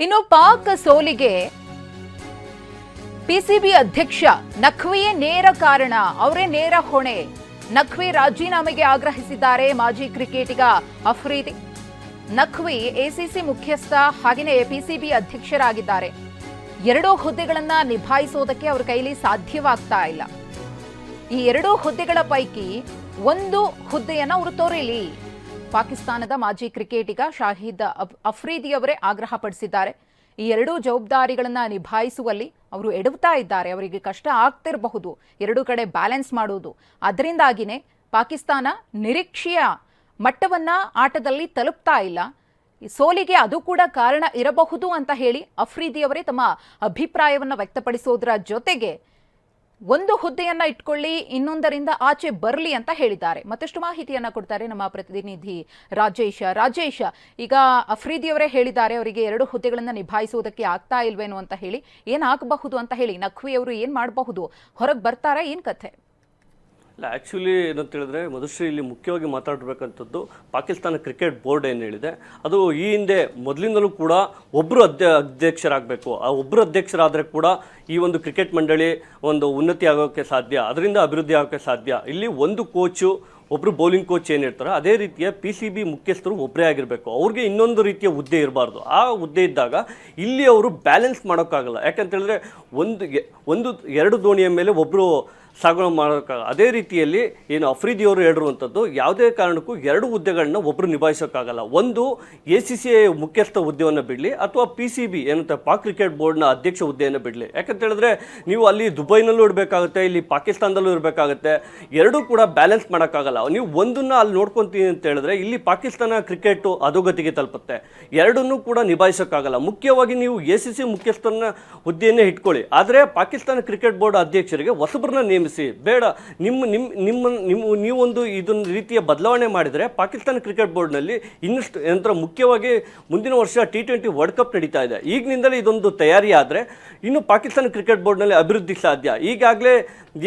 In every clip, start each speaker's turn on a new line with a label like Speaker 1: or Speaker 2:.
Speaker 1: ಇನ್ನು ಪಾಕ್ ಸೋಲಿಗೆ ಪಿಸಿಬಿ ಅಧ್ಯಕ್ಷ ನಖ್ವಿಯೇ ನೇರ ಕಾರಣ, ಅವರೇ ನೇರ ಹೊಣೆ. ನಖ್ವಿ ರಾಜೀನಾಮೆಗೆ ಆಗ್ರಹಿಸಿದ್ದಾರೆ ಮಾಜಿ ಕ್ರಿಕೆಟಿಗ ಅಫ್ರೀದಿ. ನಖ್ವಿ ಎಸಿಸಿ ಮುಖ್ಯಸ್ಥ ಹಾಗೆಯೇ ಪಿಸಿಬಿ ಅಧ್ಯಕ್ಷರಾಗಿದ್ದಾರೆ. ಎರಡೂ ಹುದ್ದೆಗಳನ್ನ ನಿಭಾಯಿಸೋದಕ್ಕೆ ಅವ್ರ ಕೈಲಿ ಸಾಧ್ಯವಾಗ್ತಾ ಇಲ್ಲ. ಈ ಎರಡೂ ಹುದ್ದೆಗಳ ಪೈಕಿ ಒಂದು ಹುದ್ದೆಯನ್ನ ಅವರು ತೊರೆಯಲಿ ಪಾಕಿಸ್ತಾನದ ಮಾಜಿ ಕ್ರಿಕೆಟಿಗ ಶಾಹಿದ್ ಅಫ್ರೀದಿಯವರೇ ಆಗ್ರಹ ಪಡಿಸಿದ್ದಾರೆ ಈ ಎರಡೂ ಜವಾಬ್ದಾರಿಗಳನ್ನ ನಿಭಾಯಿಸುವಲ್ಲಿ ಅವರು ಎಡವ್ತಾ ಇದ್ದಾರೆ. ಅವರಿಗೆ ಕಷ್ಟ ಆಗ್ತಿರಬಹುದು. ಎರಡೂ ಕಡೆ ಬ್ಯಾಲೆನ್ಸ್ ಮಾಡುವುದು. ಅದರಿಂದಾಗಿನೇ ಪಾಕಿಸ್ತಾನ ನಿರೀಕ್ಷೆಯ ಮಟ್ಟವನ್ನ ಆಟದಲ್ಲಿ ತಲುಪ್ತಾ ಇಲ್ಲ. ಸೋಲಿಗೆ ಅದು ಕೂಡ ಕಾರಣ ಇರಬಹುದು ಅಂತ ಹೇಳಿ ಅಫ್ರೀದಿ ಅವರೇ ತಮ್ಮ ಅಭಿಪ್ರಾಯವನ್ನ ವ್ಯಕ್ತಪಡಿಸೋದರ ಜೊತೆಗೆ ಒಂದು ಹುದ್ದೆಯನ್ನ ಇಟ್ಕೊಳ್ಳಿ, ಇನ್ನೊಂದರಿಂದ ಆಚೆ ಬರಲಿ ಅಂತ ಹೇಳಿದ್ದಾರೆ. ಮತ್ತಷ್ಟು ಮಾಹಿತಿಯನ್ನ ಕೊಡ್ತಾರೆ ನಮ್ಮ ಪ್ರತಿನಿಧಿ ರಾಜೇಶ. ರಾಜೇಶ, ಈಗ ಅಫ್ರೀದಿ ಅವರೇ ಹೇಳಿದ್ದಾರೆ, ಅವರಿಗೆ ಎರಡು ಹುದ್ದೆಗಳನ್ನ ನಿಭಾಯಿಸುವುದಕ್ಕೆ ಆಗ್ತಾ ಇಲ್ವೇನೋ ಅಂತ ಹೇಳಿ, ಏನಾಗಬಹುದು ಅಂತ ಹೇಳಿ ನಖ್ವಿ ಅವರು ಏನ್ ಮಾಡಬಹುದು? ಹೊರಗೆ ಬರ್ತಾರಾ ಏನ್ ಕಥೆ?
Speaker 2: ಇಲ್ಲ ಆ್ಯಕ್ಚುಲಿ ಏನಂತ ಹೇಳಿದ್ರೆ ಮಧುಶ್ರೀ ಇಲ್ಲಿ ಮುಖ್ಯವಾಗಿ ಮಾತಾಡಬೇಕಂಥದ್ದು ಪಾಕಿಸ್ತಾನ ಕ್ರಿಕೆಟ್ ಬೋರ್ಡ್ ಏನು ಹೇಳಿದೆ, ಅದು ಈ ಹಿಂದೆ ಮೊದಲಿಂದಲೂ ಕೂಡ ಒಬ್ಬರು ಅಧ್ಯ ಅಧ್ಯಕ್ಷರಾಗಬೇಕು. ಆ ಒಬ್ಬರು ಅಧ್ಯಕ್ಷರಾದರೆ ಕೂಡ ಈ ಒಂದು ಕ್ರಿಕೆಟ್ ಮಂಡಳಿ ಒಂದು ಉನ್ನತಿ ಆಗೋಕ್ಕೆ ಸಾಧ್ಯ, ಅದರಿಂದ ಅಭಿವೃದ್ಧಿ ಆಗೋಕ್ಕೆ ಸಾಧ್ಯ. ಇಲ್ಲಿ ಒಂದು ಕೋಚು ಒಬ್ಬರು ಬೌಲಿಂಗ್ ಕೋಚ್ ಏನಿರ್ತಾರೆ ಅದೇ ರೀತಿಯ ಪಿ ಸಿ ಬಿ ಮುಖ್ಯಸ್ಥರು ಒಬ್ಬರೇ ಆಗಿರಬೇಕು. ಅವ್ರಿಗೆ ಇನ್ನೊಂದು ರೀತಿಯ ಹುದ್ದೆ ಇರಬಾರ್ದು. ಆ ಹುದ್ದೆ ಇದ್ದಾಗ ಇಲ್ಲಿ ಅವರು ಬ್ಯಾಲೆನ್ಸ್ ಮಾಡೋಕ್ಕಾಗಲ್ಲ. ಯಾಕಂತೇಳಿದ್ರೆ ಒಂದು ಒಂದು, ಎರಡು ದೋಣಿಯ ಮೇಲೆ ಒಬ್ಬರು ಸಾಗಣೆ ಮಾಡೋಕ್ಕಾಗ ಅದೇ ರೀತಿಯಲ್ಲಿ ಏನು ಅಫ್ರೀದಿಯವರು ಹೇಳಿರುವಂಥದ್ದು ಯಾವುದೇ ಕಾರಣಕ್ಕೂ ಎರಡು ಹುದ್ದೆಗಳನ್ನ ಒಬ್ಬರು ನಿಭಾಯಿಸೋಕ್ಕಾಗಲ್ಲ. ಒಂದು ಎ ಸಿ ಸಿ ಐ ಮುಖ್ಯಸ್ಥ ಹುದ್ದೆಯನ್ನು ಬಿಡಲಿ ಅಥವಾ ಪಿ ಸಿ ಬಿ ಏನಂತ ಪಾಕ್ ಕ್ರಿಕೆಟ್ ಬೋರ್ಡ್ನ ಅಧ್ಯಕ್ಷ ಹುದ್ದೆಯನ್ನು ಬಿಡಲಿ. ಯಾಕಂತ ಹೇಳಿದ್ರೆ ನೀವು ಅಲ್ಲಿ ದುಬೈನಲ್ಲೂ ಇಡಬೇಕಾಗುತ್ತೆ, ಇಲ್ಲಿ ಪಾಕಿಸ್ತಾನದಲ್ಲೂ ಇರಬೇಕಾಗುತ್ತೆ, ಎರಡೂ ಕೂಡ ಬ್ಯಾಲೆನ್ಸ್ ಮಾಡೋಕ್ಕಾಗಲ್ಲ. ನೀವು ಒಂದನ್ನ ಅಲ್ಲಿ ನೋಡ್ಕೊತೀನಿ ಅಂತ ಹೇಳಿದ್ರೆ ಇಲ್ಲಿ ಪಾಕಿಸ್ತಾನ ಕ್ರಿಕೆಟು ಅಧೋಗತಿಗೆ ತಲುಪುತ್ತೆ. ಎರಡನ್ನೂ ಕೂಡ ನಿಭಾಯಿಸೋಕ್ಕಾಗಲ್ಲ. ಮುಖ್ಯವಾಗಿ ನೀವು ಎ ಸಿ ಸಿ ಮುಖ್ಯಸ್ಥನ ಹುದ್ದೆಯನ್ನೇ ಇಟ್ಕೊಳ್ಳಿ. ಆದರೆ ಪಾಕಿಸ್ತಾನ ಕ್ರಿಕೆಟ್ ಬೋರ್ಡ್ ಅಧ್ಯಕ್ಷರಿಗೆ ಹೊಸಬ್ರನ್ನ ನೇಮಿಸಿ ಬೇಡ, ನಿಮ್ಮ ನಿಮ್ಮ ನಿಮ್ಮ ನಿಮ್ಮ, ನೀವೊಂದು ಇದೊಂದು ರೀತಿಯ ಬದಲಾವಣೆ ಮಾಡಿದರೆ ಪಾಕಿಸ್ತಾನ ಕ್ರಿಕೆಟ್ ಬೋರ್ಡ್ನಲ್ಲಿ ಇನ್ನಷ್ಟು, ನಂತರ ಮುಖ್ಯವಾಗಿ ಮುಂದಿನ ವರ್ಷ ಟಿ ಟ್ವೆಂಟಿ ವರ್ಲ್ಡ್ ಕಪ್ ನಡೀತಾ ಇದೆ. ಈಗಿನಿಂದಲೇ ಇದೊಂದು ತಯಾರಿ ಆದರೆ ಇನ್ನು ಪಾಕಿಸ್ತಾನ ಕ್ರಿಕೆಟ್ ಬೋರ್ಡ್ನಲ್ಲಿ ಅಭಿವೃದ್ಧಿ ಸಾಧ್ಯ. ಈಗಾಗಲೇ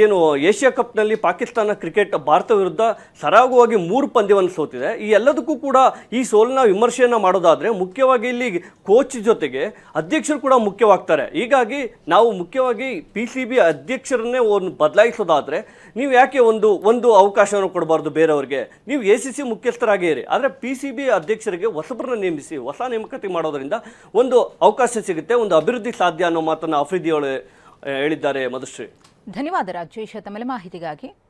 Speaker 2: ಏನು ಏಷ್ಯಾ ಕಪ್ನಲ್ಲಿ ಪಾಕಿಸ್ತಾನ ಕ್ರಿಕೆಟ್ ಭಾರತ ವಿರುದ್ಧ ಸರಾಗವಾಗಿ ಮೂರು ಪಂದ್ಯವನ್ನು ಸೋತಿದೆ. ಈ ಎಲ್ಲದಕ್ಕೂ ಕೂಡ ಈ ಸೋಲಿನ ವಿಮರ್ಶೆಯನ್ನು ಮಾಡೋದಾದರೆ ಮುಖ್ಯವಾಗಿ ಇಲ್ಲಿ ಕೋಚ್ ಜೊತೆಗೆ ಅಧ್ಯಕ್ಷರು ಕೂಡ ಮುಖ್ಯವಾಗ್ತಾರೆ. ಹೀಗಾಗಿ ನಾವು ಮುಖ್ಯವಾಗಿ ಪಿ ಸಿ ಬಿ ಅಧ್ಯಕ್ಷರನ್ನೇ ಒಂದು ಬದಲಾಯಿಸೋದಾದರೆ ನೀವು ಯಾಕೆ ಒಂದು ಒಂದು ಅವಕಾಶವನ್ನು ಕೊಡಬಾರ್ದು ಬೇರೆಯವ್ರಿಗೆ? ನೀವು ಎ ಸಿ ಸಿ ಮುಖ್ಯಸ್ಥರಾಗೇ ಇರಿ. ಆದರೆ ಪಿ ಸಿ ಬಿ ಅಧ್ಯಕ್ಷರಿಗೆ ಹೊಸಬ್ರನ್ನ ನೇಮಿಸಿ, ಹೊಸ ನೇಮಕಾತಿ ಮಾಡೋದರಿಂದ ಒಂದು ಅವಕಾಶ ಸಿಗುತ್ತೆ, ಒಂದು ಅಭಿವೃದ್ಧಿ ಸಾಧ್ಯ ಅನ್ನೋ ಮಾತನ್ನು ಅಫ್ರಿದಿಯವಳು ಹೇಳಿದ್ದಾರೆ ಮಧುಶ್ರೀ.
Speaker 1: ಧನ್ಯವಾದ ರಾಜೇಶ, ತಮ್ಮೆಲ್ಲ ಮಾಹಿತಿಗಾಗಿ.